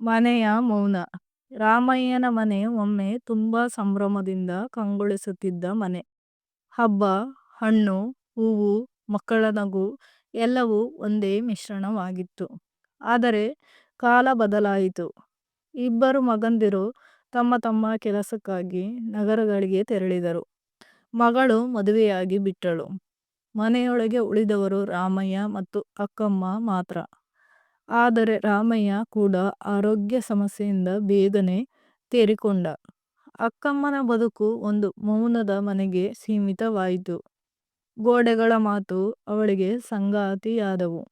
ಮನೆಯ ಮೌನ ರಾಮಯ್ಯನ ಮನೆ ಒಮ್ಮೆ ತುಂಬಾ ಸಂಭ್ರಮದಿಂದ ಕಂಗೊಳಿಸುತ್ತಿದ್ದ ಮನೆ. ಹಬ್ಬ, ಹಣ್ಣು, ಹೂವು, ಮಕ್ಕಳ ನಗು ಎಲ್ಲವೂ ಒಂದೇ ಮಿಶ್ರಣವಾಗಿತ್ತು. ಆದರೆ ಕಾಲ ಬದಲಾಯಿತು. ಇಬ್ಬರು ಮಗಂದಿರು ತಮ್ಮ ತಮ್ಮ ಕೆಲಸಕ್ಕಾಗಿ ನಗರಗಳಿಗೆ ತೆರಳಿದರು. ಮಗಳು ಮದುವೆಯಾಗಿ ಬಿಟ್ಟಳು. ಮನೆಯೊಳಗೆ ಉಳಿದವರು ರಾಮಯ್ಯ ಮತ್ತು ಅಕ್ಕಮ್ಮ ಮಾತ್ರ. ಆದರೆ ರಾಮಯ್ಯ ಕೂಡ ಆರೋಗ್ಯ ಸಮಸ್ಯೆಯಿಂದ ಬೇಗನೆ ತೇರಿಕೊಂಡ. ಅಕ್ಕಮ್ಮನ ಬದುಕು ಒಂದು ಮೌನದ ಮನೆಗೆ ಸೀಮಿತವಾಯಿತು. ಗೋಡೆಗಳ ಮಾತು ಅವಳಿಗೆ ಸಂಗಾತಿಯಾದವು.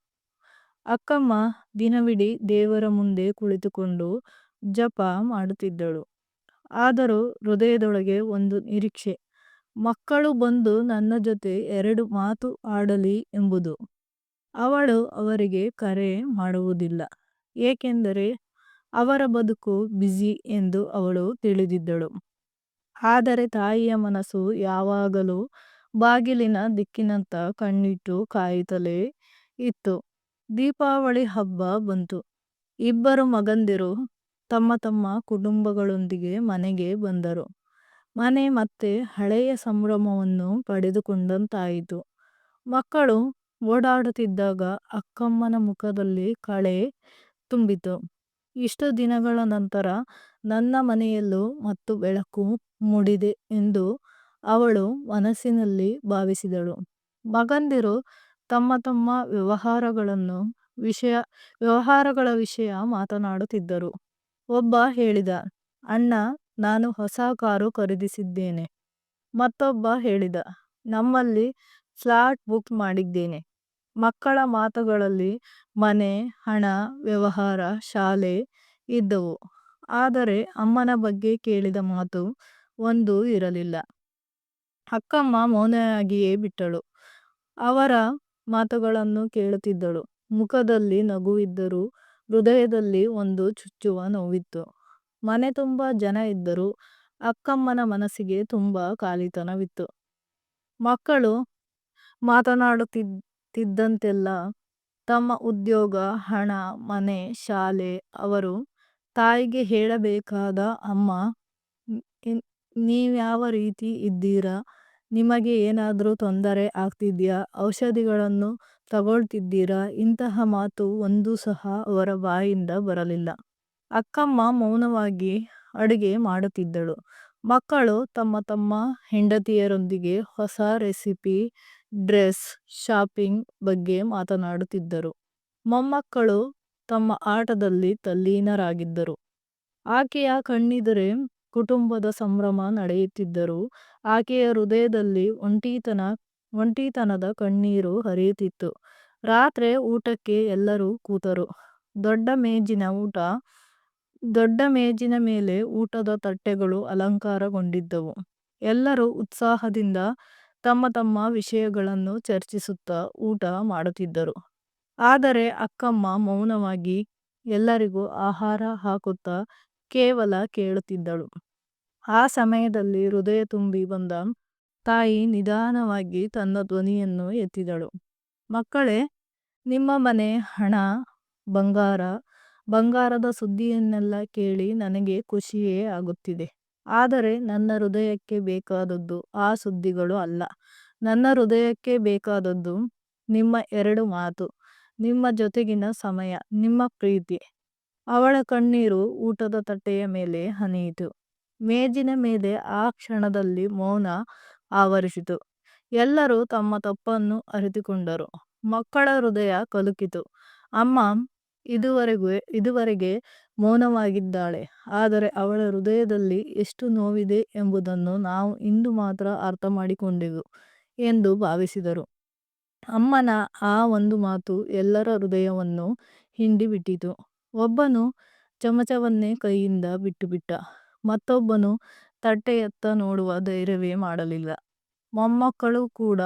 ಅಕ್ಕಮ್ಮ ದಿನವಿಡೀ ದೇವರ ಮುಂದೆ ಕುಳಿತುಕೊಂಡು ಜಪ ಮಾಡುತ್ತಿದ್ದಳು. ಆದರೂ ಹೃದಯದೊಳಗೆ ಒಂದು ನಿರೀಕ್ಷೆ. ಮಕ್ಕಳು ಬಂದು ನನ್ನ ಜೊತೆ ಎರಡು ಮಾತು ಆಡಲಿ ಎಂಬುದು. ಅವಳು ಅವರಿಗೆ ಕರೆ ಮಾಡುವುದಿಲ್ಲ. ಏಕೆಂದರೆ ಅವರ ಬದುಕು ಬ್ಯುಸಿ ಎಂದು ಅವಳು ತಿಳಿದಿದ್ದಳು. ಆದರೆ ತಾಯಿಯ ಮನಸ್ಸು ಯಾವಾಗಲೂ ಬಾಗಿಲಿನ ದಿಕ್ಕಿನಂತ ಕಣ್ಣಿಟ್ಟು ಕಾಯುತ್ತಲೇ ಇತ್ತು. ದೀಪಾವಳಿ ಹಬ್ಬ ಬಂತು. ಇಬ್ಬರು ಮಗಂದಿರು ತಮ್ಮ ತಮ್ಮ ಕುಟುಂಬಗಳೊಂದಿಗೆ ಮನೆಗೆ ಬಂದರು. ಮನೆ ಮತ್ತೆ ಹಳೆಯ ಸಂಭ್ರಮವನ್ನು ಪಡೆದುಕೊಂಡಂತಾಯಿತು. ಮಕ್ಕಳು ಓಡಾಡುತ್ತಿದ್ದಾಗ ಅಕ್ಕಮ್ಮನ ಮುಖದಲ್ಲಿ ಕಳೆ ತುಂಬಿತು. ಇಷ್ಟು ದಿನಗಳ ನಂತರ ನನ್ನ ಮನೆಯಲ್ಲೂ ಮತ್ತು ಬೆಳಕು ಮೂಡಿದೆ ಎಂದು ಅವಳು ಮನಸ್ಸಿನಲ್ಲಿ ಭಾವಿಸಿದಳು. ಮಗಂದಿರು ತಮ್ಮ ತಮ್ಮ ವ್ಯವಹಾರಗಳ ವಿಷಯ ಮಾತನಾಡುತ್ತಿದ್ದರು. ಒಬ್ಬ ಹೇಳಿದ, ಅಣ್ಣ ನಾನು ಹೊಸ ಕಾರು ಖರೀದಿಸಿದ್ದೇನೆ. ಮತ್ತೊಬ್ಬ ಹೇಳಿದ, ನಮ್ಮಲ್ಲಿ ಫ್ಲಾಟ್ ಬುಕ್ ಮಾಡಿದ್ದೇನೆ. ಮಕ್ಕಳ ಮಾತುಗಳಲ್ಲಿ ಮನೆ, ಹಣ, ವ್ಯವಹಾರ, ಶಾಲೆ ಇದ್ದವು. ಆದರೆ ಅಮ್ಮನ ಬಗ್ಗೆ ಕೇಳಿದ ಮಾತು ಒಂದೂ ಇರಲಿಲ್ಲ. ಅಕ್ಕಮ್ಮ ಮೌನಿಯಾಗಿಯೇ ಬಿಟ್ಟಳು. ಅವರ ಮಾತುಗಳನ್ನು ಕೇಳುತ್ತಿದ್ದಳು. ಮುಖದಲ್ಲಿ ನಗುವಿದ್ದರೂ ಹೃದಯದಲ್ಲಿ ಒಂದು ಚುಚ್ಚುವ ನೋವಿತ್ತು. ಮನೆ ತುಂಬ ಜನ ಇದ್ದರೂ ಅಕ್ಕಮ್ಮನ ಮನಸ್ಸಿಗೆ ತುಂಬ ಖಾಲಿತನವಿತ್ತು. ಮಕ್ಕಳು ಮಾತನಾಡುತ್ತಿದ್ದಂತೆಲ್ಲ ತಮ್ಮ ಉದ್ಯೋಗ, ಹಣ, ಮನೆ, ಶಾಲೆ ಅವರು ತಾಯಿಗೆ ಹೇಳಬೇಕಾದ ಅಮ್ಮ ನೀವ್ಯಾವ ರೀತಿ ಇದ್ದೀರಾ, ನಿಮಗೆ ಏನಾದರೂ ತೊಂದರೆ ಆಗ್ತಿದ್ಯಾ, ಔಷಧಿಗಳನ್ನು ತಗೊಳ್ತಿದ್ದೀರಾ ಇಂತಹ ಮಾತು ಒಂದು ಸಹ ಅವರ ಬಾಯಿಂದ ಬರಲಿಲ್ಲ. ಅಕ್ಕಮ್ಮ ಮೌನವಾಗಿ ಅಡುಗೆ ಮಾಡುತ್ತಿದ್ದಳು. ಮಕ್ಕಳು ತಮ್ಮ ತಮ್ಮ ಹೆಂಡತಿಯರೊಂದಿಗೆ ಹೊಸ ರೆಸಿಪಿ, ಡ್ರೆಸ್, ಶಾಪಿಂಗ್ ಬಗ್ಗೆ ಮಾತನಾಡುತ್ತಿದ್ದರು. ಮೊಮ್ಮಕ್ಕಳು ತಮ್ಮ ಆಟದಲ್ಲಿ ತಲ್ಲೀನರಾಗಿದ್ದರು. ಆಕೆಯ ಕಣ್ಣಿದರೆ ಕುಟುಂಬದ ಸಂಭ್ರಮ ನಡೆಯುತ್ತಿದ್ದರೂ ಆಕೆಯ ಹೃದಯದಲ್ಲಿ ಒಂಟಿತನದ ಕಣ್ಣೀರು ಹರಿಯುತ್ತಿತ್ತು. ರಾತ್ರಿ ಊಟಕ್ಕೆ ಎಲ್ಲರೂ ಕೂತರು. ದೊಡ್ಡ ಮೇಜಿನ ಊಟ. ದೊಡ್ಡ ಮೇಜಿನ ಮೇಲೆ ಊಟದ ತಟ್ಟೆಗಳು ಅಲಂಕಾರಗೊಂಡಿದ್ದವು. ಎಲ್ಲರೂ ಉತ್ಸಾಹದಿಂದ ತಮ್ಮ ತಮ್ಮ ವಿಷಯಗಳನ್ನು ಚರ್ಚಿಸುತ್ತಾ ಊಟ ಮಾಡುತ್ತಿದ್ದರು. ಆದರೆ ಅಕ್ಕಮ್ಮ ಮೌನವಾಗಿ ಎಲ್ಲರಿಗೂ ಆಹಾರ ಹಾಕುತ್ತಾ ಕೇವಲ ಕೇಳುತ್ತಿದ್ದಳು. ಆ ಸಮಯದಲ್ಲಿ ಹೃದಯ ತುಂಬಿ ಬಂದ ತಾಯಿ ನಿಧಾನವಾಗಿ ತನ್ನ ಧ್ವನಿಯನ್ನು ಎತ್ತಿದಳು. ಮಕ್ಕಳೇ, ನಿಮ್ಮ ಮನೆ, ಹಣ, ಬಂಗಾರ ಬಂಗಾರದ ಸುದ್ದಿಯನ್ನೆಲ್ಲ ಕೇಳಿ ನನಗೆ ಖುಷಿಯೇ ಆಗುತ್ತಿದೆ. ಆದರೆ ನನ್ನ ಹೃದಯಕ್ಕೆ ಬೇಕಾದದ್ದು ಆ ಸುದ್ದಿಗಳು ಅಲ್ಲ. ನನ್ನ ಹೃದಯಕ್ಕೆ ಬೇಕಾದದ್ದು ನಿಮ್ಮ ಎರಡು ಮಾತು, ನಿಮ್ಮ ಜೊತೆಗಿನ ಸಮಯ, ನಿಮ್ಮ ಪ್ರೀತಿ. ಅವಳ ಕಣ್ಣೀರು ಊಟದ ತಟ್ಟೆಯ ಮೇಲೆ ಹನಿಯಿತು. ಮೇಜಿನ ಮೇಲೆ ಆ ಕ್ಷಣದಲ್ಲಿ ಮೌನ ಆವರಿಸಿತು. ಎಲ್ಲರೂ ತಮ್ಮ ತಪ್ಪನ್ನು ಅರಿತುಕೊಂಡರು. ಮಕ್ಕಳ ಹೃದಯ ಕಲುಕಿತು ಅಮ್ಮ ಇದುವರೆಗೆ ಮೌನವಾಗಿದ್ದಾಳೆ. ಆದರೆ ಅವಳ ಹೃದಯದಲ್ಲಿ ಎಷ್ಟು ನೋವಿದೆ ಎಂಬುದನ್ನು ನಾವು ಇಂದು ಮಾತ್ರ ಅರ್ಥ ಮಾಡಿಕೊಂಡೆವು ಎಂದು ಭಾವಿಸಿದರು. ಅಮ್ಮನ ಆ ಒಂದು ಮಾತು ಎಲ್ಲರ ಹೃದಯವನ್ನು ಹಿಂಡಿಬಿಟ್ಟಿತು. ಒಬ್ಬನು ಚಮಚವನ್ನೇ ಕೈಯಿಂದ ಬಿಟ್ಟುಬಿಟ್ಟ. ಮತ್ತೊಬ್ಬನು ತಟ್ಟೆಯತ್ತ ನೋಡುವ ಧೈರ್ಯವೇ ಮಾಡಲಿಲ್ಲ. ಮೊಮ್ಮಕ್ಕಳು ಕೂಡ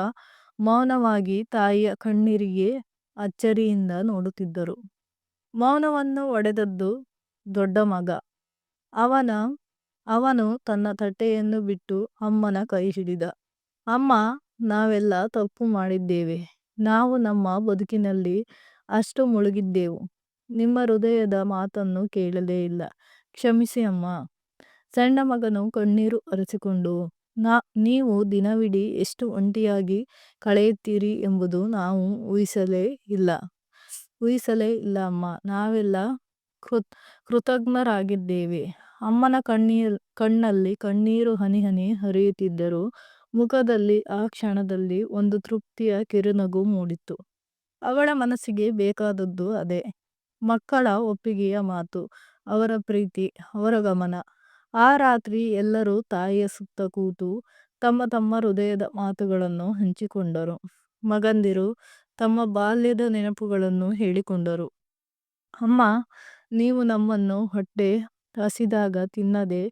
ಮೌನವಾಗಿ ತಾಯಿಯ ಕಣ್ಣೀರಿಗೆ ಅಚ್ಚರಿಯಿಂದ ನೋಡುತ್ತಿದ್ದರು. ಮೌನವನ್ನು ಒಡೆದದ್ದು ದೊಡ್ಡ ಮಗ. ಅವನ, ಅವನು ತನ್ನ ತಟ್ಟೆಯನ್ನು ಬಿಟ್ಟು ಅಮ್ಮನ ಕೈ ಹಿಡಿದ. ಅಮ್ಮ, ನಾವೆಲ್ಲ ತಪ್ಪು ಮಾಡಿದ್ದೇವೆ. ನಾವು ನಮ್ಮ ಬದುಕಿನಲ್ಲಿ ಅಷ್ಟು ಮುಳುಗಿದ್ದೆವು. ನಿಮ್ಮ ಹೃದಯದ ಮಾತನ್ನು ಕೇಳಲೇ ಇಲ್ಲ ಕ್ಷಮಿಸಿ ಅಮ್ಮ ಸಣ್ಣ ಮಗನು ಕಣ್ಣೀರು ಒರೆಸಿಕೊಂಡು ನಾ, ನೀವು ದಿನವಿಡೀ ಎಷ್ಟು ಒಂಟಿಯಾಗಿ ಕಳೆಯುತ್ತೀರಿ ಎಂಬುದು ನಾವು ಊಹಿಸಲೇ ಇಲ್ಲ ಊಹಿಸಲೇ ಇಲ್ಲ ಅಮ್ಮ. ನಾವೆಲ್ಲ ಕೃತ್, ಕೃತಜ್ಞರಾಗಿದ್ದೇವೆ. ಅಮ್ಮನ ಕಣ್ಣೀರ್, ಕಣ್ಣಲ್ಲಿ ಕಣ್ಣೀರು ಹನಿ ಹನಿ ಹರಿಯುತ್ತಿದ್ದರು ಮುಖದಲ್ಲಿ ಆ ಕ್ಷಣದಲ್ಲಿ ಒಂದು ತೃಪ್ತಿಯ ಕಿರುನಗು ಮೂಡಿತ್ತು. ಅವಳ ಮನಸ್ಸಿಗೆ ಬೇಕಾದದ್ದು ಅದೇ. ಮಕ್ಕಳ ಒಪ್ಪಿಗೆಯ ಮಾತು, ಅವರ ಪ್ರೀತಿ, ಅವರ ಗಮನ. ಆ ರಾತ್ರಿ ಎಲ್ಲರೂ ತಾಯಿಯ ಸುತ್ತ ಕೂತು ತಮ್ಮ ತಮ್ಮ ಹೃದಯದ ಮಾತುಗಳನ್ನು ಹಂಚಿಕೊಂಡರು. ಮಗಂದಿರು ತಮ್ಮ ಬಾಲ್ಯದ ನೆನಪುಗಳನ್ನು ಹೇಳಿಕೊಂಡರು. ಅಮ್ಮ, ನೀವು ನಮ್ಮನ್ನು ಹೊಟ್ಟೆ ಹಸಿದಾಗ ತಿನ್ನದೆ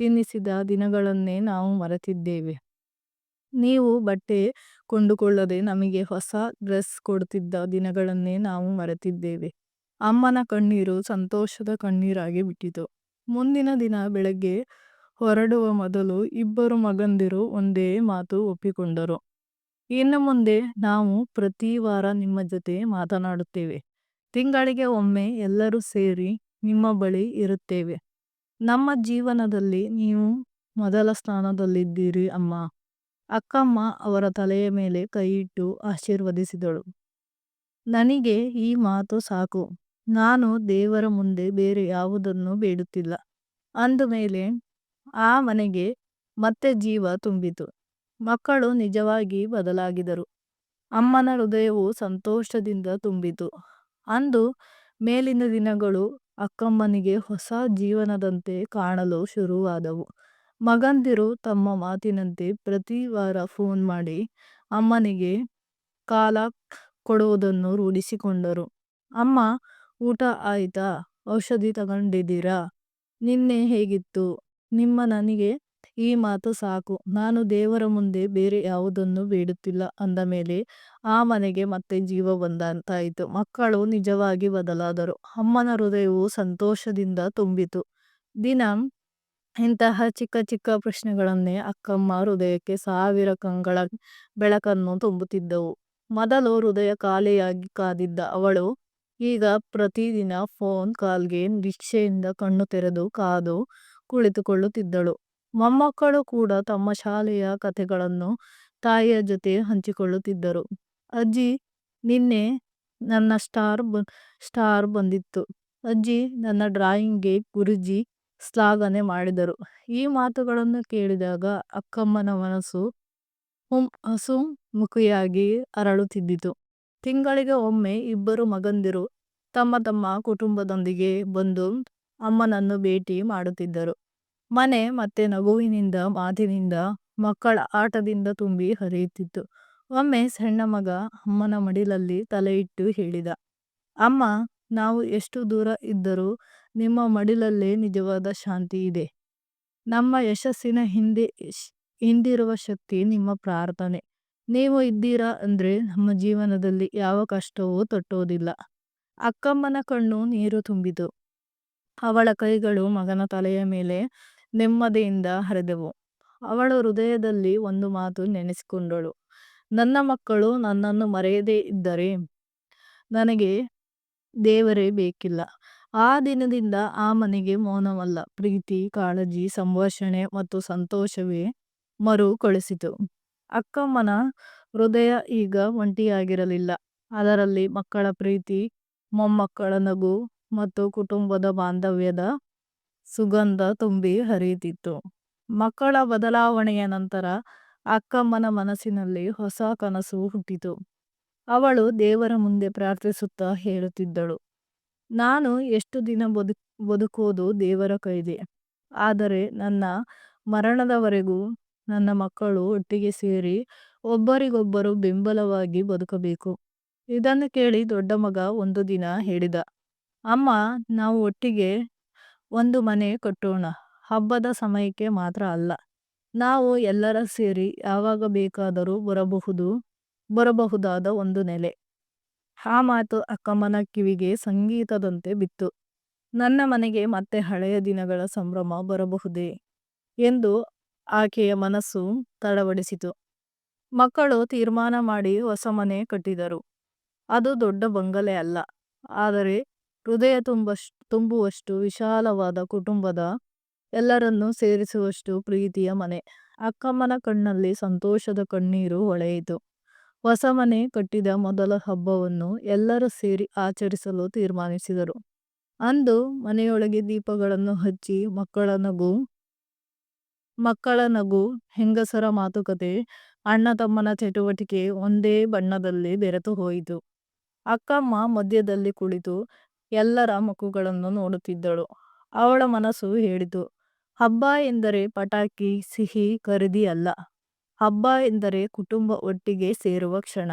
ತಿನ್ನಿಸಿದ ದಿನಗಳನ್ನೇ ನಾವು ಮರೆತಿದ್ದೇವೆ. ನೀವು ಬಟ್ಟೆ ಕೊಂಡುಕೊಳ್ಳದೆ ನಮಗೆ ಹೊಸ ಡ್ರೆಸ್ ಕೊಡುತ್ತಿದ್ದ ದಿನಗಳನ್ನೇ ನಾವು ಮರೆತಿದ್ದೇವೆ. ಅಮ್ಮನ ಕಣ್ಣೀರು ಸಂತೋಷದ ಕಣ್ಣೀರಾಗಿ ಬಿಟ್ಟಿತು. ಮುಂದಿನ ದಿನ ಬೆಳಗ್ಗೆ ಹೊರಡುವ ಮೊದಲು ಇಬ್ಬರು ಮಗಂದಿರು ಒಂದೇ ಮಾತು ಒಪ್ಪಿಕೊಂಡರು. ಇನ್ನು ಮುಂದೆ ನಾವು ಪ್ರತಿ ವಾರ ನಿಮ್ಮ ಜೊತೆ ಮಾತನಾಡುತ್ತೇವೆ. ತಿಂಗಳಿಗೆ ಒಮ್ಮೆ ಎಲ್ಲರೂ ಸೇರಿ ನಿಮ್ಮ ಬಳಿ ಇರುತ್ತೇವೆ. ನಮ್ಮ ಜೀವನದಲ್ಲಿ ನೀವು ಮೊದಲ ಸ್ಥಾನದಲ್ಲಿದ್ದೀರಿ ಅಮ್ಮ. ಅಕ್ಕಮ್ಮ ಅವರ ತಲೆಯ ಮೇಲೆ ಕೈಯಿಟ್ಟು ಆಶೀರ್ವದಿಸಿದಳು. ನನಗೆ ಈ ಮಾತು ಸಾಕು. ನಾನು ದೇವರ ಮುಂದೆ ಬೇರೆ ಯಾವುದನ್ನು ಬೇಡುತ್ತಿಲ್ಲ. ಅಂದ ಮೇಲೆ ಆ ಮನೆಗೆ ಮತ್ತೆ ಜೀವ ತುಂಬಿತು. ಮಕ್ಕಳು ನಿಜವಾಗಿ ಬದಲಾಗಿದರು. ಅಮ್ಮನ ಹೃದಯವು ಸಂತೋಷದಿಂದ ತುಂಬಿತು. ಅಂದು ಮೇಲಿನ ದಿನಗಳು ಅಕ್ಕಮ್ಮನಿಗೆ ಹೊಸ ಜೀವನದಂತೆ ಕಾಣಲು ಶುರುವಾದವು. ಮಗಂದಿರು ತಮ್ಮ ಮಾತಿನಂತೆ ಪ್ರತಿ ವಾರ ಫೋನ್ ಮಾಡಿ ಅಮ್ಮನಿಗೆ ಕಾಲ ಕೊಡುವುದನ್ನು ರೂಢಿಸಿಕೊಂಡರು. ಅಮ್ಮ, ಊಟ ಆಯಿತಾ? ಔಷಧಿ ತಗೊಂಡಿದ್ದೀರಾ? ನಿನ್ನೆ ಹೇಗಿತ್ತು? ನಿಮ್ಮ ನನಗೆ ಈ ಮಾತು ಸಾಕು. ನಾನು ದೇವರ ಮುಂದೆ ಬೇರೆ ಯಾವುದನ್ನು ಬೇಡುತ್ತಿಲ್ಲ ಅಂದ ಮೇಲೆ ಆ ಮನೆಗೆ ಮತ್ತೆ ಜೀವ ಬಂದಂತಾಯಿತು. ಮಕ್ಕಳು ನಿಜವಾಗಿ ಬದಲಾದರು. ಅಮ್ಮನ ಹೃದಯವು ಸಂತೋಷದಿಂದ ತುಂಬಿತು. ದಿನ ಇಂತಹ ಚಿಕ್ಕ ಚಿಕ್ಕ ಪ್ರಶ್ನೆಗಳನ್ನೇ ಅಕ್ಕಮ್ಮ ಹೃದಯಕ್ಕೆ ಸಾವಿರ ಕಂಗಳ ಬೆಳಕನ್ನು ತುಂಬುತ್ತಿದ್ದವು. ಮೊದಲು ಹೃದಯ ಖಾಲಿಯಾಗಿ ಕಾದಿದ್ದ ಅವಳು ಈಗ ಪ್ರತಿದಿನ ಫೋನ್, ಕಾಲ್ಗೆ ನಿರೀಕ್ಷೆಯಿಂದ ಕಣ್ಣು ತೆರೆದು, ಕಾದು ಕುಳಿತುಕೊಳ್ಳುತ್ತಿದ್ದಳು. ಮೊಮ್ಮಕ್ಕಳು ಕೂಡ ತಮ್ಮ ಶಾಲೆಯ ಕಥೆಗಳನ್ನು ತಾಯಿಯ ಜೊತೆ ಹಂಚಿಕೊಳ್ಳುತ್ತಿದ್ದರು. ಅಜ್ಜಿ, ನಿನ್ನೆ ನನ್ನ ಸ್ಟಾರ್ ಬ, ಸ್ಟಾರ್ ಬಂದಿತ್ತು. ಅಜ್ಜಿ ನನ್ನ ಡ್ರಾಯಿಂಗ್ಗೆ ಗುರುಜಿ ಶ್ಲಾಘನೆ ಮಾಡಿದರು. ಈ ಮಾತುಗಳನ್ನು ಕೇಳಿದಾಗ ಅಕ್ಕಮ್ಮನ ಮನಸ್ಸು ಹುಂ ಮುಖಿಯಾಗಿ ಅರಳುತ್ತಿದ್ದಿತು. ತಿಂಗಳಿಗೆ ಒಮ್ಮೆ ಇಬ್ಬರು ಮಗಂದಿರು ತಮ್ಮ ತಮ್ಮ ಕುಟುಂಬದೊಂದಿಗೆ ಬಂದು ಅಮ್ಮನನ್ನು ಭೇಟಿ ಮಾಡುತ್ತಿದ್ದರು. ಮನೆ ಮತ್ತೆ ನಗುವಿನಿಂದ, ಮಾತಿನಿಂದ, ಮಕ್ಕಳ ಆಟದಿಂದ ತುಂಬಿ ಹರಿಯುತ್ತಿತ್ತು. ಒಮ್ಮೆ ಸಣ್ಣ ಮಗ ಅಮ್ಮನ ಮಡಿಲಲ್ಲಿ ತಲೆಯಿಟ್ಟು ಹೇಳಿದ, ಅಮ್ಮ, ನಾವು ಎಷ್ಟು ದೂರ ಇದ್ದರೂ ನಿಮ್ಮ ಮಡಿಲಲ್ಲೇ ನಿಜವಾದ ಶಾಂತಿ ಇದೆ. ನಮ್ಮ ಯಶಸ್ಸಿನ ಹಿಂದೆ ಹಿಂದಿರುವ ಶಕ್ತಿ ನಿಮ್ಮ ಪ್ರಾರ್ಥನೆ. ನೀವು ಇದ್ದೀರಾ ಅಂದ್ರೆ ನಮ್ಮ ಜೀವನದಲ್ಲಿ ಯಾವ ಕಷ್ಟವೂ ತಟ್ಟೋದಿಲ್ಲ. ಅಕ್ಕಮ್ಮನ ಕಣ್ಣು ನೀರು ತುಂಬಿತು. ಅವಳ ಕೈಗಳು ಮಗನ ತಲೆಯ ಮೇಲೆ ನೆಮ್ಮದಿಯಿಂದ ಹರಿದೆವು. ಅವಳ ಹೃದಯದಲ್ಲಿ ಒಂದು ಮಾತು ನೆನೆಸಿಕೊಂಡಳು. ನನ್ನ ಮಕ್ಕಳು ನನ್ನನ್ನು ಮರೆಯದೇ ಇದ್ದರೆ ನನಗೆ ದೇವರೇ ಬೇಕಿಲ್ಲ. ಆ ದಿನದಿಂದ ಆ ಮನೆಗೆ ಮೌನವಲ್ಲ. ಪ್ರೀತಿ, ಕಾಳಜಿ, ಸಂಭಾಷಣೆ ಮತ್ತು ಸಂತೋಷವೇ ಮರುಕಳಿಸಿತು. ಅಕ್ಕಮ್ಮನ ಹೃದಯ ಈಗ ಒಂಟಿಯಾಗಿರಲಿಲ್ಲ. ಅದರಲ್ಲಿ ಮಕ್ಕಳ ಪ್ರೀತಿ, ಮೊಮ್ಮಕ್ಕಳ ನಗು ಮತ್ತು ಕುಟುಂಬದ ಬಾಂಧವ್ಯದ ಸುಗಂಧ ತುಂಬಿ ಹರಿಯುತ್ತಿತ್ತು. ಮಕ್ಕಳ ಬದಲಾವಣೆಯ ನಂತರ ಅಕ್ಕಮ್ಮನ ಮನಸ್ಸಿನಲ್ಲಿ ಹೊಸ ಕನಸು ಹುಟ್ಟಿತು. ಅವಳು ದೇವರ ಮುಂದೆ ಪ್ರಾರ್ಥಿಸುತ್ತಾ ಹೇಳುತ್ತಿದ್ದಳು. ನಾನು ಎಷ್ಟು ದಿನ ಬದು ಬದುಕೋದು ದೇವರ ಕೈದೆ ಆದರೆ ನನ್ನ ಮರಣದವರೆಗೂ ನನ್ನ ಮಕ್ಕಳು ಒಟ್ಟಿಗೆ ಸೇರಿ ಒಬ್ಬರಿಗೊಬ್ಬರು ಬೆಂಬಲವಾಗಿ ಬದುಕಬೇಕು. ಇದನ್ನು ಕೇಳಿ ದೊಡ್ಡ ಮಗ ಒಂದು ದಿನ ಹೇಳಿದ, ಅಮ್ಮ, ನಾವು ಒಟ್ಟಿಗೆ ಒಂದು ಮನೆ ಕಟ್ಟೋಣ, ಹಬ್ಬದ ಸಮಯಕ್ಕೆ ಮಾತ್ರ ಅಲ್ಲ. ನಾವು ಎಲ್ಲರ ಸೇರಿ ಯಾವಾಗ ಬೇಕಾದರೂ ಬರಬಹುದು, ಬರಬಹುದಾದ ಒಂದು ನೆಲೆ. ಆ ಮಾತು ಅಕ್ಕಮ್ಮನ ಕಿವಿಗೆ ಸಂಗೀತದಂತೆ ಬಿತ್ತು. ನನ್ನ ಮನೆಗೆ ಮತ್ತೆ ಹಳೆಯ ದಿನಗಳ ಸಂಭ್ರಮ ಬರಬಹುದೇ ಎಂದು ಆಕೆಯ ಮನಸ್ಸು ತಡವಡಿಸಿತು. ಮಕ್ಕಳು ತೀರ್ಮಾನ ಮಾಡಿ ಹೊಸ ಮನೆ ಕಟ್ಟಿದರು. ಅದು ದೊಡ್ಡ ಬಂಗಲೆ ಅಲ್ಲ, ಆದರೆ ಹೃದಯ ತುಂಬಷ್ಟು, ತುಂಬುವಷ್ಟು ವಿಶಾಲವಾದ ಕುಟುಂಬದ ಎಲ್ಲರನ್ನೂ ಸೇರಿಸುವಷ್ಟು ಪ್ರೀತಿಯ ಮನೆ. ಅಕ್ಕಮ್ಮನ ಕಣ್ಣಲ್ಲಿ ಸಂತೋಷದ ಕಣ್ಣೀರು ಹೊಳೆಯಿತು. ಹೊಸ ಮನೆ ಕಟ್ಟಿದ ಮೊದಲ ಹಬ್ಬವನ್ನು ಎಲ್ಲರೂ ಸೇರಿ ಆಚರಿಸಲು ತೀರ್ಮಾನಿಸಿದರು. ಅಂದು ಮನೆಯೊಳಗೆ ದೀಪಗಳನ್ನು ಹಚ್ಚಿ ಮಕ್ಕಳ ನಗು ಮಕ್ಕಳ ನಗು ಹೆಂಗಸರ ಮಾತುಕತೆ, ಅಣ್ಣ ತಮ್ಮನ ಚಟುವಟಿಕೆ ಒಂದೇ ಬಣ್ಣದಲ್ಲಿ ಬೆರೆತು ಹೋಯಿತು. ಅಕ್ಕಮ್ಮ ಮಧ್ಯದಲ್ಲಿ ಕುಳಿತು ಎಲ್ಲರ ಮುಖಗಳನ್ನು ನೋಡುತ್ತಿದ್ದಳು. ಅವಳ ಮನಸ್ಸು ಹೇಳಿತು. ಹಬ್ಬ ಎಂದರೆ ಪಟಾಕಿ, ಸಿಹಿ, ಖರೀದಿ ಅಲ್ಲ. ಹಬ್ಬ ಎಂದರೆ ಕುಟುಂಬ ಒಟ್ಟಿಗೆ ಸೇರುವ ಕ್ಷಣ.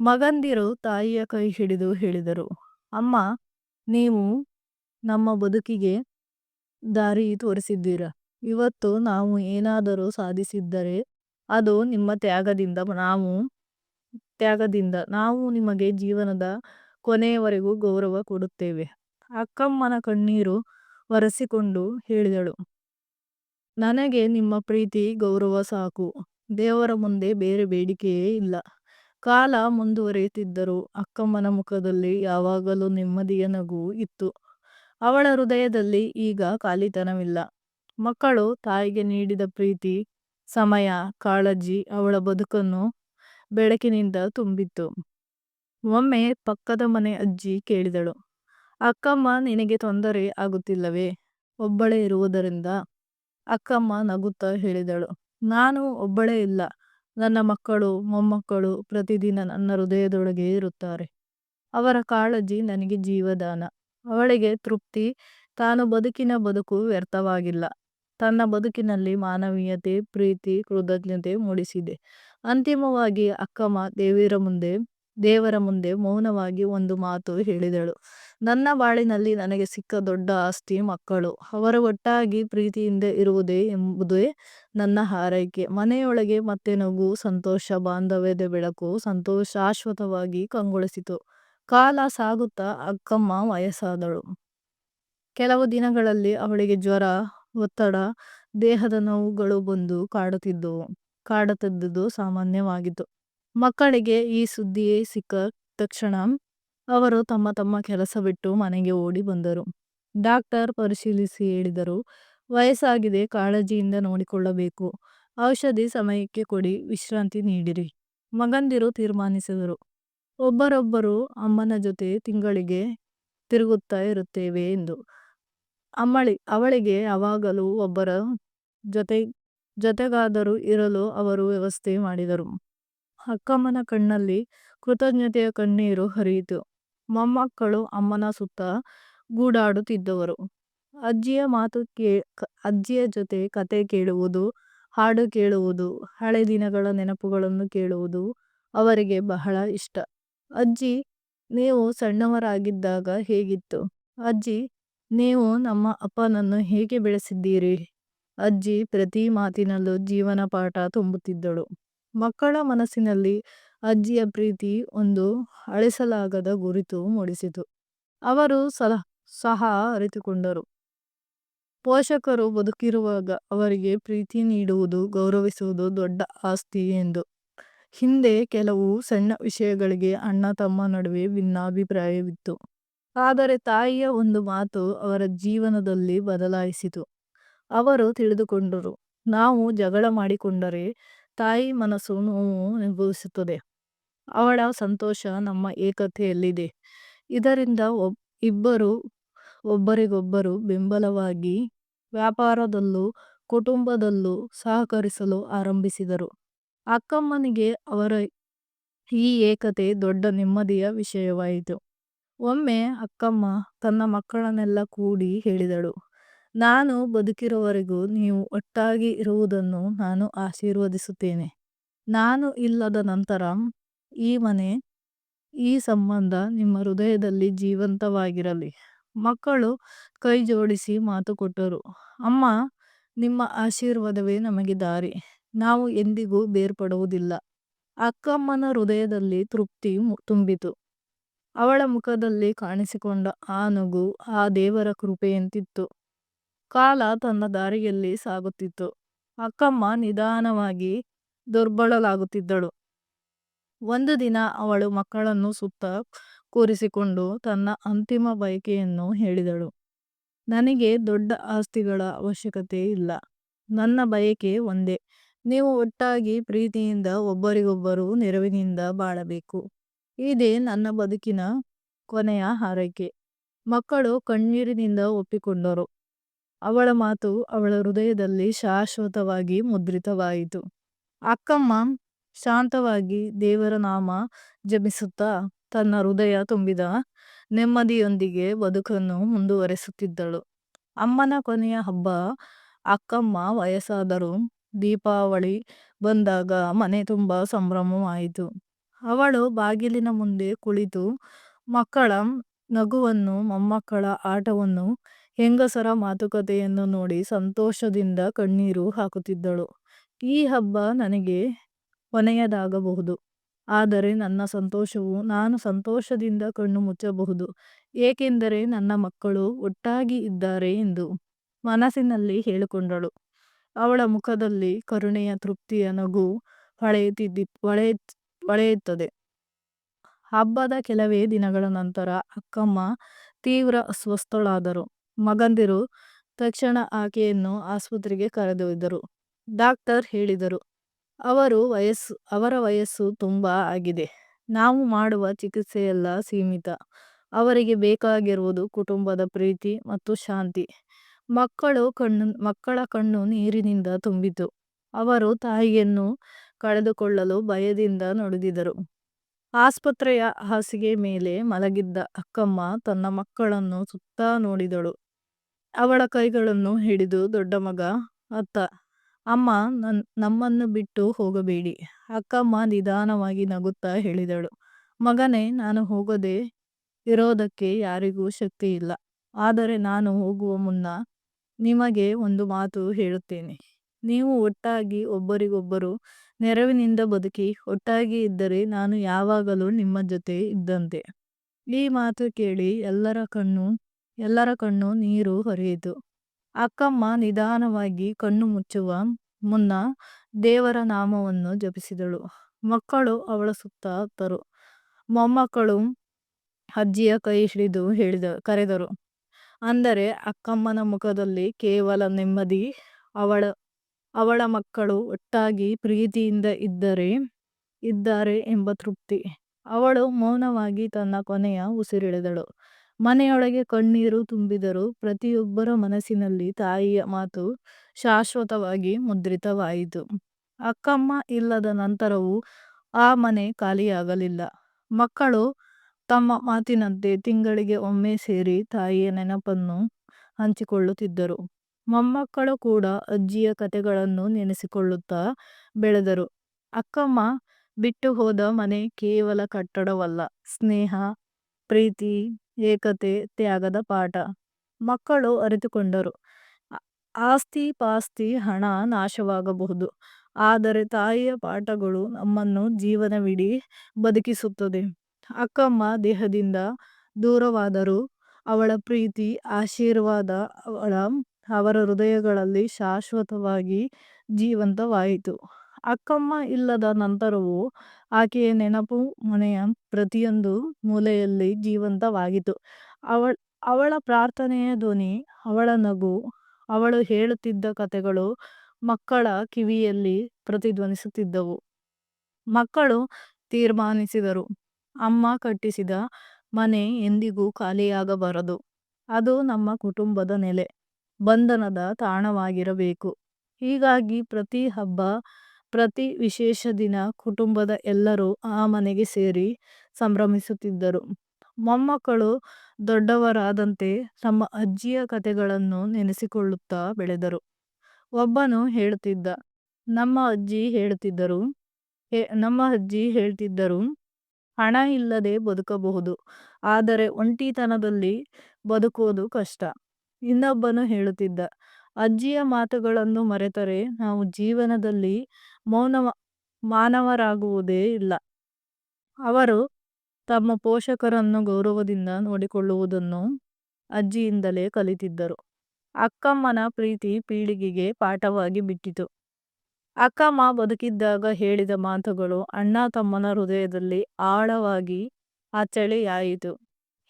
ಮಗಂದಿರು ತಾಯಿಯ ಕೈ ಹಿಡಿದು ಹೇಳಿದರು, ಅಮ್ಮ, ನೀವು ನಮ್ಮ ಬದುಕಿಗೆ ದಾರಿ ತೋರಿಸಿದ್ದೀರ. ಇವತ್ತು ನಾವು ಏನಾದರೂ ಸಾಧಿಸಿದ್ದರೆ ಅದು ನಿಮ್ಮ ತ್ಯಾಗದಿಂದ, ನಾವು ತ್ಯಾಗದಿಂದ, ನಾವು ನಿಮಗೆ ಜೀವನದ ಕೊನೆಯವರೆಗೂ ಗೌರವ ಕೊಡುತ್ತೇವೆ. ಅಕ್ಕಮ್ಮನ ಕಣ್ಣೀರು ಒರೆಸಿಕೊಂಡು ಹೇಳಿದಳು. ನನಗೆ ನಿಮ್ಮ ಪ್ರೀತಿ, ಗೌರವ ಸಾಕು. ದೇವರ ಮುಂದೆ ಬೇರೆ ಬೇಡಿಕೆಯೇ ಇಲ್ಲ. ಕಾಲ ಮುಂದುವರಿಯುತ್ತಿದ್ದರೂ ಅಕ್ಕಮ್ಮನ ಮುಖದಲ್ಲಿ ಯಾವಾಗಲೂ ನೆಮ್ಮದಿಯ ನಗು ಇತ್ತು. ಅವಳ ಹೃದಯದಲ್ಲಿ ಈಗ ಖಾಲಿತನವಿಲ್ಲ ಮಕ್ಕಳು ತಾಯಿಗೆ ನೀಡಿದ ಪ್ರೀತಿ, ಸಮಯ, ಕಾಳಜಿ ಅವಳ ಬದುಕನ್ನು ಬೆಳಕಿನಿಂದ ತುಂಬಿತ್ತು. ಒಮ್ಮೆ ಪಕ್ಕದ ಮನೆ ಅಜ್ಜಿ ಕೇಳಿದಳು, ಅಕ್ಕಮ್ಮ, ನಿನಗೆ ತೊಂದರೆ ಆಗುತ್ತಿಲ್ಲವೇ? ಒಬ್ಬಳೇ ಇರುವುದರಿಂದ? ಅಕ್ಕಮ್ಮ ನಗುತ್ತಾ ಹೇಳಿದಳು, ನಾನು ಒಬ್ಬಳೇ ಇಲ್ಲ. ನನ್ನ ಮಕ್ಕಳು, ಮೊಮ್ಮಕ್ಕಳು ಪ್ರತಿದಿನ ನನ್ನ ಹೃದಯದೊಳಗೆ ಇರುತ್ತಾರೆ. ಅವರ ಕಾಳಜಿ ನನಗೆ ಜೀವದಾನ. ಅವಳಿಗೆ ತೃಪ್ತಿ. ತಾನು ಬದುಕಿನ ಬದುಕು ವ್ಯರ್ಥವಾಗಿಲ್ಲ. ತನ್ನ ಬದುಕಿನಲ್ಲಿ ಮಾನವೀಯತೆ, ಪ್ರೀತಿ, ಕೃತಜ್ಞತೆ ಮೂಡಿಸಿದೆ. ಅಂತಿಮವಾಗಿ ಅಕ್ಕಮ್ಮ ದೇವಿರ ಮುಂದೆ ದೇವರ ಮುಂದೆ ಮೌನವಾಗಿ ಒಂದು ಮಾತು ಹೇಳಿದಳು. ನನ್ನ ಬಾಳಿನಲ್ಲಿ ನನಗೆ ಸಿಕ್ಕ ದೊಡ್ಡ ಆಸ್ತಿ ಮಕ್ಕಳು. ಅವರ ಒಟ್ಟಾಗಿ ಪ್ರೀತಿಯಿಂದ ಇರುವುದೇ ಎಂಬುದೇ ನನ್ನ ಹಾರೈಕೆ. ಮನೆಯೊಳಗೆ ಮತ್ತೆ ನಗು, ಸಂತೋಷ, ಬಾಂಧವ್ಯದ ಬೆಳಕು, ಸಂತೋಷ ಶಾಶ್ವತವಾಗಿ ಕಂಗೊಳಿಸಿತು. ಕಾಲ ಸಾಗುತ್ತಾ ಅಕ್ಕಮ್ಮ ವಯಸ್ಸಾದಳು. ಕೆಲವು ದಿನಗಳಲ್ಲಿ ಅವಳಿಗೆ ಜ್ವರ, ಒತ್ತಡ, ದೇಹದ ನೋವುಗಳು ಬಂದು ಕಾಡುತ್ತಿದ್ದವು. ಕಾಡುತ್ತಿದ್ದುದು ಸಾಮಾನ್ಯವಾಗಿತ್ತು. ಮಕ್ಕಳಿಗೆ ಈ ಸುದ್ದಿಯೇ ಸಿಕ್ಕ ತಕ್ಷಣ ಅವರು ತಮ್ಮ ತಮ್ಮ ಕೆಲಸ ಬಿಟ್ಟು ಮನೆಗೆ ಓಡಿ ಬಂದರು. ಡಾಕ್ಟರ್ ಪರಿಶೀಲಿಸಿ ಹೇಳಿದರು, ವಯಸ್ಸಾಗಿದೆ, ಕಾಳಜಿಯಿಂದ ನೋಡಿಕೊಳ್ಳಬೇಕು. ಔಷಧಿ ಸಮಯಕ್ಕೆ ಕೊಡಿ, ವಿಶ್ರಾಂತಿ ನೀಡಿರಿ. ಮಗಂದಿರು ತೀರ್ಮಾನಿಸಿದರು. ಒಬ್ಬರೊಬ್ಬರು ಅಮ್ಮನ ಜೊತೆ ತಿಂಗಳಿಗೆ ತಿರುಗುತ್ತಾ ಇರುತ್ತೇವೆ ಎಂದು. ಅಮ್ಮಳಿ, ಅವಳಿಗೆ ಯಾವಾಗಲೂ ಒಬ್ಬರ ಜೊತೆ, ಜೊತೆಗಾದರೂ ಇರಲು ಅವರು ವ್ಯವಸ್ಥೆ ಮಾಡಿದರು. ಅಕ್ಕಮ್ಮನ ಕಣ್ಣಲ್ಲಿ ಕೃತಜ್ಞತೆಯ ಕಣ್ಣೀರು ಹರಿಯಿತು. ಮೊಮ್ಮಕ್ಕಳು ಅಮ್ಮನ ಸುತ್ತ ಗೂಡಾಡುತ್ತಿದ್ದವರು. ಅಜ್ಜಿಯ ಮಾತು ಕೇ ಅಜ್ಜಿಯ ಜೊತೆ ಕತೆ ಕೇಳುವುದು, ಹಾಡು ಕೇಳುವುದು, ಹಳೆ ದಿನಗಳ ನೆನಪುಗಳನ್ನು ಕೇಳುವುದು ಅವರಿಗೆ ಬಹಳ ಇಷ್ಟ. ಅಜ್ಜಿ, ನೀವು ಸಣ್ಣವರಾಗಿದ್ದಾಗ ಹೇಗಿತ್ತು? ಅಜ್ಜಿ, ನೀವು ನಮ್ಮ ಅಪ್ಪನನ್ನು ಹೇಗೆ ಬೆಳೆಸಿದ್ದೀರಿ? ಅಜ್ಜಿ ಪ್ರತಿ ಮಾತಿನಲ್ಲೂ ಜೀವನ ಪಾಠ ತುಂಬುತ್ತಿದ್ದಳು. ಮಕ್ಕಳ ಮನಸ್ಸಿನಲ್ಲಿ ಅಜ್ಜಿಯ ಪ್ರೀತಿ ಒಂದು ಅಳಿಸಲಾಗದ ಗುರುತು ಮೂಡಿಸಿತು. ಅವರು ಸಹ ಅರಿತುಕೊಂಡರು. ಪೋಷಕರು ಬದುಕಿರುವಾಗ ಅವರಿಗೆ ಪ್ರೀತಿ ನೀಡುವುದು, ಗೌರವಿಸುವುದು ದೊಡ್ಡ ಆಸ್ತಿ ಎಂದು. ಹಿಂದೆ ಕೆಲವು ಸಣ್ಣ ವಿಷಯಗಳಿಗೆ ಅಣ್ಣ ತಮ್ಮ ನಡುವೆ ಭಿನ್ನಾಭಿಪ್ರಾಯವಿತ್ತು. ಆದರೆ ತಾಯಿಯ ಒಂದು ಮಾತು ಅವರ ಜೀವನದಲ್ಲಿ ಬದಲಾಯಿಸಿತು. ಅವರು ತಿಳಿದುಕೊಂಡರು, ನಾವು ಜಗಳ ಮಾಡಿಕೊಂಡರೆ ತಾಯಿ ಮನಸ್ಸು ನೋವು ಅನುಭವಿಸುತ್ತದೆ. ಅವಳ ಸಂತೋಷ ನಮ್ಮ ಏಕತೆಯಲ್ಲಿದೆ. ಇದರಿಂದ ಒಬ್, ಇಬ್ಬರು, ಒಬ್ಬರಿಗೊಬ್ಬರು ಬೆಂಬಲವಾಗಿ ವ್ಯಾಪಾರದಲ್ಲೂ, ಕುಟುಂಬದಲ್ಲೂ ಸಹಕರಿಸಲು ಆರಂಭಿಸಿದರು. ಅಕ್ಕಮ್ಮನಿಗೆ ಅವರ ಈ ಏಕತೆ ದೊಡ್ಡ ನೆಮ್ಮದಿಯ ವಿಷಯವಾಯಿತು. ಒಮ್ಮೆ ಅಕ್ಕಮ್ಮ ತನ್ನ ಮಕ್ಕಳನ್ನೆಲ್ಲ ಕೂಡಿ ಹೇಳಿದಳು. ನಾನು ಬದುಕಿರುವವರೆಗೂ ನೀವು ಒಟ್ಟಾಗಿ ಇರುವುದನ್ನು ನಾನು ಆಶೀರ್ವದಿಸುತ್ತೇನೆ. ನಾನು ಇಲ್ಲದ ನಂತರ ಈ ಮನೆ, ಈ ಸಂಬಂಧ ನಿಮ್ಮ ಹೃದಯದಲ್ಲಿ ಜೀವಂತವಾಗಿರಲಿ. ಮಕ್ಕಳು ಕೈ ಜೋಡಿಸಿ ಮಾತು ಕೊಟ್ಟರು, ಅಮ್ಮ, ನಿಮ್ಮ ಆಶೀರ್ವಾದವೇ ನಮಗೆ ದಾರಿ. ನಾವು ಎಂದಿಗೂ ಬೇರ್ಪಡುವುದಿಲ್ಲ. ಅಕ್ಕಮ್ಮನ ಹೃದಯದಲ್ಲಿ ತೃಪ್ತಿ ತುಂಬಿತು. ಅವಳ ಮುಖದಲ್ಲಿ ಕಾಣಿಸಿಕೊಂಡ ಆ ನಗು, ಆ ದೇವರ ಕೃಪೆಯಂತಿತ್ತು ಕಾಲ ತನ್ನ ದಾರಿಯಲ್ಲಿ ಸಾಗುತ್ತಿತ್ತು. ಅಕ್ಕಮ್ಮ ನಿಧಾನವಾಗಿ ದುರ್ಬಲಳಾಗುತ್ತಿದ್ದಳು ಒಂದು ದಿನ ಅವಳು ಮಕ್ಕಳನ್ನು ಸುತ್ತ ಕೂರಿಸಿಕೊಂಡು ತನ್ನ ಅಂತಿಮ ಬಯಕೆಯನ್ನು ಹೇಳಿದಳು. ನನಗೆ ದೊಡ್ಡ ಆಸ್ತಿಗಳ ಅವಶ್ಯಕತೆ ಇಲ್ಲ. ನನ್ನ ಬಯಕೆ ಒಂದೇ. ನೀವು ಒಟ್ಟಾಗಿ ಪ್ರೀತಿಯಿಂದ ಒಬ್ಬರಿಗೊಬ್ಬರು ನೆರವಿನಿಂದ ಬಾಳಬೇಕು. ಇದೇ ನನ್ನ ಬದುಕಿನ ಕೊನೆಯ ಹಾರೈಕೆ. ಮಕ್ಕಳು ಕಣ್ಣೀರಿನಿಂದ ಒಪ್ಪಿಕೊಂಡರು. ಅವಳ ಮಾತು ಅವಳ ಹೃದಯದಲ್ಲಿ ಶಾಶ್ವತವಾಗಿ ಮುದ್ರಿತವಾಯಿತು. ಅಕ್ಕಮ್ಮ ಶಾಂತವಾಗಿ ದೇವರ ನಾಮ ಜಪಿಸುತ್ತಾ ತನ್ನ ಹೃದಯ ತುಂಬಿದ ನೆಮ್ಮದಿಯೊಂದಿಗೆ ಬದುಕನ್ನು ಮುಂದುವರೆಸುತ್ತಿದ್ದಳು. ಅಮ್ಮನ ಕೊನೆಯ ಹಬ್ಬ ಅಕ್ಕಮ್ಮ ವಯಸ್ಸಾದರೂ ದೀಪಾವಳಿ ಬಂದಾಗ ಮನೆ ತುಂಬ ಸಂಭ್ರಮವಾಯಿತು. ಅವಳು ಬಾಗಿಲಿನ ಮುಂದೆ ಕುಳಿತು ಮಕ್ಕಳ ನಗುವನ್ನು, ಮೊಮ್ಮಕ್ಕಳ ಆಟವನ್ನು ಹೆಂಗಸರ ಮಾತುಕತೆಯನ್ನು ನೋಡಿ ಸಂತೋಷದಿಂದ ಕಣ್ಣೀರು ಹಾಕುತ್ತಿದ್ದಳು. ಈ ಹಬ್ಬ ನನಗೆ ಕೊನೆಯದಾಗಬಹುದು. ಆದರೆ ನನ್ನ ಸಂತೋಷವು ನಾನು ಸಂತೋಷದಿಂದ ಕಣ್ಣು ಮುಚ್ಚಬಹುದು. ಏಕೆಂದರೆ ನನ್ನ ಮಕ್ಕಳು ಒಟ್ಟಾಗಿ ಇದ್ದಾರೆ ಎಂದು ಮನಸ್ಸಿನಲ್ಲಿ ಹೇಳಿಕೊಂಡಳು. ಅವಳ ಮುಖದಲ್ಲಿ ಕರುಣೆಯ ತೃಪ್ತಿಯ ನಗು ಹೊಳೆಯುತ್ತದೆ. ಹಬ್ಬದ ಕೆಲವೇ ದಿನಗಳ ನಂತರ ಅಕ್ಕಮ್ಮ ತೀವ್ರ ಅಸ್ವಸ್ಥಳಾದರು. ಮಗಂದಿರು ತಕ್ಷಣ ಆಕೆಯನ್ನು ಆಸ್ಪತ್ರೆಗೆ ಕರೆದೊಯ್ದರು. ಡಾಕ್ಟರ್ ಹೇಳಿದರು, ಅವರು ವಯಸ್ಸು, ಅವರ ವಯಸ್ಸು ತುಂಬ ಆಗಿದೆ. ನಾವು ಮಾಡುವ ಚಿಕಿತ್ಸೆಯೆಲ್ಲ ಸೀಮಿತ. ಅವರಿಗೆ ಬೇಕಾಗಿರುವುದು ಕುಟುಂಬದ ಪ್ರೀತಿ ಮತ್ತು ಶಾಂತಿ. ಮಕ್ಕಳು ಕಣ್ಣು, ಮಕ್ಕಳ ಕಣ್ಣು ನೀರಿನಿಂದ ತುಂಬಿತು. ಅವರು ತಾಯಿಯನ್ನು ಕಳೆದುಕೊಳ್ಳಲು ಭಯದಿಂದ ನಡುಗಿದರು ಆಸ್ಪತ್ರೆಯ ಹಾಸಿಗೆ ಮೇಲೆ ಮಲಗಿದ್ದ ಅಕ್ಕಮ್ಮ ತನ್ನ ಮಕ್ಕಳನ್ನು ಸುತ್ತ ನೋಡಿದಳು. ಅವಳ ಕೈಗಳನ್ನು ಹಿಡಿದು ದೊಡ್ಡ ಮಗ, ಅತ್ತ, ಅಮ್ಮ, ನನ್, ನಮ್ಮನ್ನು ಬಿಟ್ಟು ಹೋಗಬೇಡಿ. ಅಕ್ಕಮ್ಮ ನಿಧಾನವಾಗಿ ನಗುತ್ತಾ ಹೇಳಿದಳು. ಮಗನೇ, ನಾನು ಹೋಗದೆ ಇರೋದಕ್ಕೆ ಯಾರಿಗೂ ಶಕ್ತಿ ಇಲ್ಲ. ಆದರೆ ನಾನು ಹೋಗುವ ಮುನ್ನ ನಿಮಗೆ ಒಂದು ಮಾತು ಹೇಳುತ್ತೇನೆ. ನೀವು ಒಟ್ಟಾಗಿ ಒಬ್ಬರಿಗೊಬ್ಬರು ನೆರವಿನಿಂದ ಬದುಕಿ ಒಟ್ಟಾಗಿ ಇದ್ದರೆ ನಾನು ಯಾವಾಗಲೂ ನಿಮ್ಮ ಜೊತೆ ಇದ್ದಂತೆ. ಈ ಮಾತು ಕೇಳಿ ಎಲ್ಲರ ಕಣ್ಣು ಎಲ್ಲರ ಕಣ್ಣು ನೀರು ಹೊರೆಯಿತು. ಅಕ್ಕಮ್ಮ ನಿಧಾನವಾಗಿ ಕಣ್ಣು ಮುಚ್ಚುವ ಮುನ್ನ ದೇವರ ನಾಮವನ್ನು ಜಪಿಸಿದಳು. ಮಕ್ಕಳು ಅವಳ ಸುತ್ತ ತರು, ಮೊಮ್ಮಕ್ಕಳು ಅಜ್ಜಿಯ ಕೈ ಹಿಡಿದು ಹೇಳಿದ, ಕರೆದರು. ಅಂದರೆ ಅಕ್ಕಮ್ಮನ ಮುಖದಲ್ಲಿ ಕೇವಲ ನೆಮ್ಮದಿ, ಅವಳ ಅವಳ ಮಕ್ಕಳು ಒಟ್ಟಾಗಿ ಪ್ರೀತಿಯಿಂದ ಇದ್ದರೆ, ಇದ್ದಾರೆ ಎಂಬ ತೃಪ್ತಿ. ಅವಳು ಮೌನವಾಗಿ ತನ್ನ ಕೊನೆಯ ಉಸಿರೆಳೆದಳು. ಮನೆಯೊಳಗೆ ಕಣ್ಣೀರು ತುಂಬಿದರೂ ಪ್ರತಿಯೊಬ್ಬರ ಮನಸ್ಸಿನಲ್ಲಿ ತಾಯಿಯ ಮಾತು ಶಾಶ್ವತವಾಗಿ ಮುದ್ರಿತವಾಯಿತು. ಅಕ್ಕಮ್ಮ ಇಲ್ಲದ ನಂತರವೂ ಆ ಮನೆ ಖಾಲಿಯಾಗಲಿಲ್ಲ. ಮಕ್ಕಳು ತಮ್ಮ ಮಾತಿನಂತೆ ತಿಂಗಳಿಗೆ ಒಮ್ಮೆ ಸೇರಿ ತಾಯಿಯ ನೆನಪನ್ನು ಹಂಚಿಕೊಳ್ಳುತ್ತಿದ್ದರು. ಮೊಮ್ಮಕ್ಕಳು ಕೂಡ ಅಜ್ಜಿಯ ಕತೆಗಳನ್ನು ನೆನೆಸಿಕೊಳ್ಳುತ್ತಾ ಬೆಳೆದರು. ಅಕ್ಕಮ್ಮ ಬಿಟ್ಟು ಹೋದ ಮನೆ ಕೇವಲ ಕಟ್ಟಡವಲ್ಲ, ಸ್ನೇಹ, ಪ್ರೀತಿ, ಏಕತೆ, ತ್ಯಾಗದ ಪಾಠ. ಮಕ್ಕಳು ಅರಿತುಕೊಂಡರು. ಆಸ್ತಿ ಪಾಸ್ತಿ ಹಣ ನಾಶವಾಗಬಹುದು, ಆದರೆ ತಾಯಿಯ ಪಾಠಗಳು ನಮ್ಮನ್ನು ಜೀವನವಿಡೀ ಬದುಕಿಸುತ್ತದೆ. ಅಕ್ಕಮ್ಮ ದೇಹದಿಂದ ದೂರವಾದರೂ ಅವಳ ಪ್ರೀತಿ, ಆಶೀರ್ವಾದ ಅವಳ ಅವರ ಹೃದಯಗಳಲ್ಲಿ ಶಾಶ್ವತವಾಗಿ ಜೀವಂತವಾಯಿತು. ಅಕ್ಕಮ್ಮ ಇಲ್ಲದ ನಂತರವೂ ಆಕೆಯ ನೆನಪು ಮನೆಯ ಪ್ರತಿಯೊಂದು ಮೂಲೆಯಲ್ಲಿ ಜೀವಂತವಾಗಿತ್ತು. ಅವಳ ಪ್ರಾರ್ಥನೆಯ ಧ್ವನಿ, ಅವಳ ನಗು, ಅವಳು ಹೇಳುತ್ತಿದ್ದ ಕತೆಗಳು ಮಕ್ಕಳ ಕಿವಿಯಲ್ಲಿ ಪ್ರತಿಧ್ವನಿಸುತ್ತಿದ್ದವು. ಮಕ್ಕಳು ತೀರ್ಮಾನಿಸಿದರು. ಅಮ್ಮ ಕಟ್ಟಿಸಿದ ಮನೆ ಎಂದಿಗೂ ಖಾಲಿಯಾಗಬಾರದು. ಅದು ನಮ್ಮ ಕುಟುಂಬದ ನೆಲೆ. ಬಂಧನದ ತಾಣವಾಗಿರಬೇಕು. ಹೀಗಾಗಿ ಪ್ರತಿ ಹಬ್ಬ, ಪ್ರತಿ ವಿಶೇಷ ದಿನ ಕುಟುಂಬದ ಎಲ್ಲರೂ ಆ ಮನೆಗೆ ಸೇರಿ ಸಂಭ್ರಮಿಸುತ್ತಿದ್ದರು. ಮೊಮ್ಮಕ್ಕಳು ದೊಡ್ಡವರಾದಂತೆ ತಮ್ಮ ಅಜ್ಜಿಯ ಕಥೆಗಳನ್ನು ನೆನೆಸಿಕೊಳ್ಳುತ್ತಾ ಬೆಳೆದರು. ಒಬ್ಬನು ಹೇಳುತ್ತಿದ್ದ, ನಮ್ಮ ಅಜ್ಜಿ ಹೇಳುತ್ತಿದ್ದರು ನಮ್ಮ ಅಜ್ಜಿ ಹೇಳ್ತಿದ್ದರು, ಹಣ ಇಲ್ಲದೆ ಬದುಕಬಹುದು, ಆದರೆ ಒಂಟಿತನದಲ್ಲಿ ಬದುಕೋದು ಕಷ್ಟ. ಇನ್ನೊಬ್ಬನು ಹೇಳುತ್ತಿದ್ದ, ಅಜ್ಜಿಯ ಮಾತುಗಳನ್ನು ಮರೆತರೆ ನಾವು ಜೀವನದಲ್ಲಿ ಮೌನ ಮಾನವರಾಗುವುದೇ ಇಲ್ಲ. ಅವರು ತಮ್ಮ ಪೋಷಕರನ್ನು ಗೌರವದಿಂದ ನೋಡಿಕೊಳ್ಳುವುದನ್ನು ಅಜ್ಜಿಯಿಂದಲೇ ಕಲಿತಿದ್ದರು. ಅಕ್ಕಮ್ಮನ ಪ್ರೀತಿ ಪೀಳಿಗೆಗೆ ಪಾಠವಾಗಿ ಬಿಟ್ಟಿತು. ಅಕ್ಕಮ್ಮ ಬದುಕಿದ್ದಾಗ ಹೇಳಿದ ಮಾತುಗಳು ಅಣ್ಣ ತಮ್ಮನ ಹೃದಯದಲ್ಲಿ ಆಳವಾಗಿ ಅಚ್ಚಳಿಯಾಯಿತು.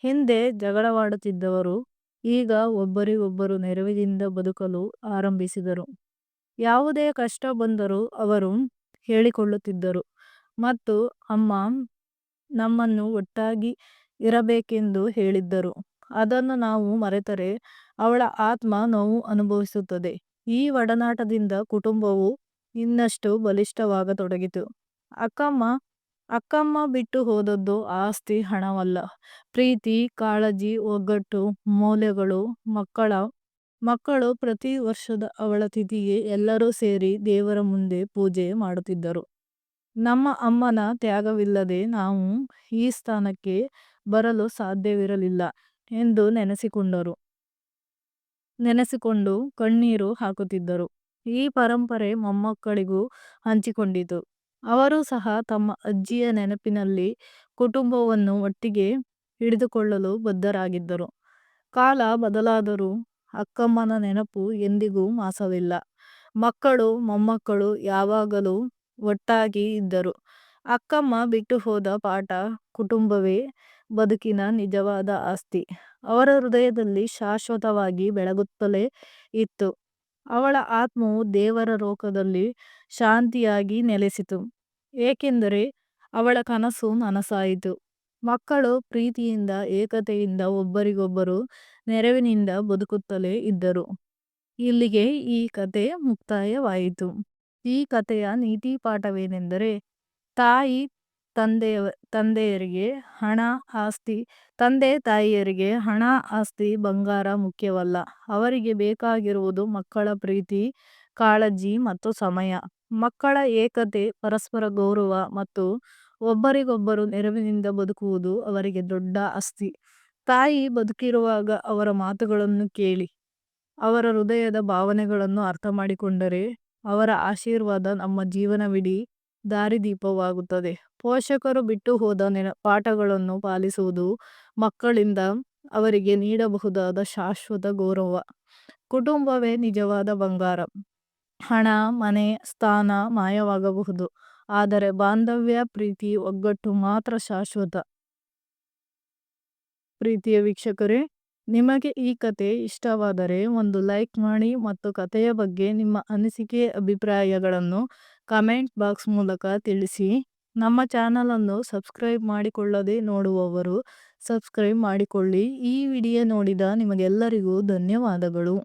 ಹಿಂದೆ ಜಗಳವಾಡುತ್ತಿದ್ದವರು ಈಗ ಒಬ್ಬರಿಗೊಬ್ಬರು ನೆರವಿನಿಂದ ಬದುಕಲು ಆರಂಭಿಸಿದರು. ಯಾವುದೇ ಕಷ್ಟ ಬಂದರೂ ಅವರು ಹೇಳಿಕೊಳ್ಳುತ್ತಿದ್ದರು ಮತ್ತು ಅಮ್ಮ ನಮ್ಮನ್ನು ಒಟ್ಟಾಗಿ ಇರಬೇಕೆಂದು ಹೇಳಿದ್ದರು. ಅದನ್ನು ನಾವು ಮರೆತರೆ ಅವಳ ಆತ್ಮ ನೋವು ಅನುಭವಿಸುತ್ತದೆ. ಈ ಒಡನಾಟದಿಂದ ಕುಟುಂಬವು ಇನ್ನಷ್ಟು ಬಲಿಷ್ಠವಾಗತೊಡಗಿತು. ಅಕ್ಕಮ್ಮ ಬಿಟ್ಟು ಹೋದದ್ದು ಆಸ್ತಿ ಹಣವಲ್ಲ, ಪ್ರೀತಿ, ಕಾಳಜಿ, ಒಗ್ಗಟ್ಟು, ಮೌಲ್ಯಗಳು. ಮಕ್ಕಳು ಪ್ರತಿ ವರ್ಷದ ಅವಳ ತಿಥಿಗೆ ಎಲ್ಲರೂ ಸೇರಿ ದೇವರ ಮುಂದೆ ಪೂಜೆ ಮಾಡುತ್ತಿದ್ದರು. ನಮ್ಮ ಅಮ್ಮನ ತ್ಯಾಗವಿಲ್ಲದೆ ನಾವು ಈ ಸ್ಥಾನಕ್ಕೆ ಬರಲು ಸಾಧ್ಯವಿರಲಿಲ್ಲ ಎಂದು ನೆನೆಸಿಕೊಂಡರು ನೆನೆಸಿಕೊಂಡು ಕಣ್ಣೀರು ಹಾಕುತ್ತಿದ್ದರು. ಈ ಪರಂಪರೆ ಮೊಮ್ಮಕ್ಕಳಿಗೂ ಹಂಚಿಕೊಂಡಿತು. ಅವರೂ ಸಹ ತಮ್ಮ ಅಜ್ಜಿಯ ನೆನಪಿನಲ್ಲಿ ಕುಟುಂಬವನ್ನು ಒಟ್ಟಿಗೆ ಹಿಡಿದುಕೊಳ್ಳಲು ಬದ್ಧರಾಗಿದ್ದರು. ಕಾಲ ಬದಲಾದರೂ ಅಕ್ಕಮ್ಮನ ನೆನಪು ಎಂದಿಗೂ ಮಾಸವಿಲ್ಲ. ಮಕ್ಕಳು, ಮೊಮ್ಮಕ್ಕಳು ಯಾವಾಗಲೂ ಒಟ್ಟಾಗಿ ಇದ್ದರು. ಅಕ್ಕಮ್ಮ ಬಿಟ್ಟುಹೋದ ಪಾಠ ಕುಟುಂಬವೇ ಬದುಕಿನ ನಿಜವಾದ ಆಸ್ತಿ. ಅವರ ಹೃದಯದಲ್ಲಿ ಶಾಶ್ವತವಾಗಿ ಬೆಳಗುತ್ತಲೇ ಇತ್ತು. ಅವಳ ಆತ್ಮವು ದೇವರ ಲೋಕದಲ್ಲಿ ಶಾಂತಿಯಾಗಿ ನೆಲೆಸಿತು, ಏಕೆಂದರೆ ಅವಳ ಕನಸು ನನಸಾಯಿತು. ಮಕ್ಕಳು ಪ್ರೀತಿಯಿಂದ ಏಕತೆಯಿಂದ ಒಬ್ಬರಿಗೊಬ್ಬರು ನೆರವಿನಿಂದ ಬದುಕುತ್ತಲೇ ಇದ್ದರು. ಇಲ್ಲಿಗೆ ಈ ಕಥೆ ಮುಕ್ತಾಯವಾಯಿತು. ಈ ಕಥೆಯ ನೀತಿ ಪಾಠವೇನೆಂದರೆ ತಾಯಿ ತಂದೆ ತಾಯಿಯರಿಗೆ ಹಣ ಆಸ್ತಿ ಬಂಗಾರ ಮುಖ್ಯವಲ್ಲ. ಅವರಿಗೆ ಬೇಕಾಗಿರುವುದು ಮಕ್ಕಳ ಪ್ರೀತಿ, ಕಾಳಜಿ ಮತ್ತು ಸಮಯ. ಮಕ್ಕಳ ಏಕತೆ, ಪರಸ್ಪರ ಗೌರವ ಮತ್ತು ಒಬ್ಬರಿಗೊಬ್ಬರು ನೆರವಿನಿಂದ ಬದುಕುವುದು ಅವರಿಗೆ ದೊಡ್ಡ ಆಸ್ತಿ. ತಾಯಿ ಬದುಕಿರುವಾಗ ಅವರ ಮಾತುಗಳನ್ನು ಕೇಳಿ, ಅವರ ಹೃದಯದ ಭಾವನೆಗಳನ್ನು ಅರ್ಥಮಾಡಿಕೊಂಡರೆ ಅವರ ಆಶೀರ್ವಾದ ನಮ್ಮ ಜೀವನವಿಡೀ ದಾರಿದೀಪವಾಗುತ್ತದೆ. ಪೋಷಕರು ಬಿಟ್ಟು ಹೋದ ಪಾಠಗಳನ್ನು ಪಾಲಿಸುವುದು ಮಕ್ಕಳಿಂದ ಅವರಿಗೆ ನೀಡಬಹುದಾದ ಶಾಶ್ವತ ಗೌರವ. ಕುಟುಂಬವೇ ನಿಜವಾದ ಬಂಗಾರ. ಹಣ, ಮನೆ, ಸ್ಥಾನ ಮಾಯವಾಗಬಹುದು ಆದರೆ ಬಾಂಧವ್ಯ, ಪ್ರೀತಿ ಒಗ್ಗಟ್ಟು ಮಾತ್ರ ಶಾಶ್ವತ. ಪ್ರೀತಿಯ ವೀಕ್ಷಕರೇ, ನಿಮಗೆ ಈ ಕತೆ ಇಷ್ಟವಾದರೆ ಒಂದು ಲೈಕ್ ಮಾಡಿ ಮತ್ತು ಕಥೆಯ ಬಗ್ಗೆ ನಿಮ್ಮ ಅನಿಸಿಕೆ, ಅಭಿಪ್ರಾಯಗಳನ್ನು ಕಮೆಂಟ್ ಬಾಕ್ಸ್ ಮೂಲಕ ತಿಳಿಸಿ. ನಮ್ಮ ಚಾನಲನ್ನು ಸಬ್ಸ್ಕ್ರೈಬ್ ಮಾಡಿಕೊಳ್ಳದೆ ನೋಡುವವರು ಸಬ್ಸ್ಕ್ರೈಬ್ ಮಾಡಿಕೊಳ್ಳಿ. ಈ ವಿಡಿಯೋ ನೋಡಿದ ನಿಮಗೆಲ್ಲರಿಗೂ ಧನ್ಯವಾದಗಳು.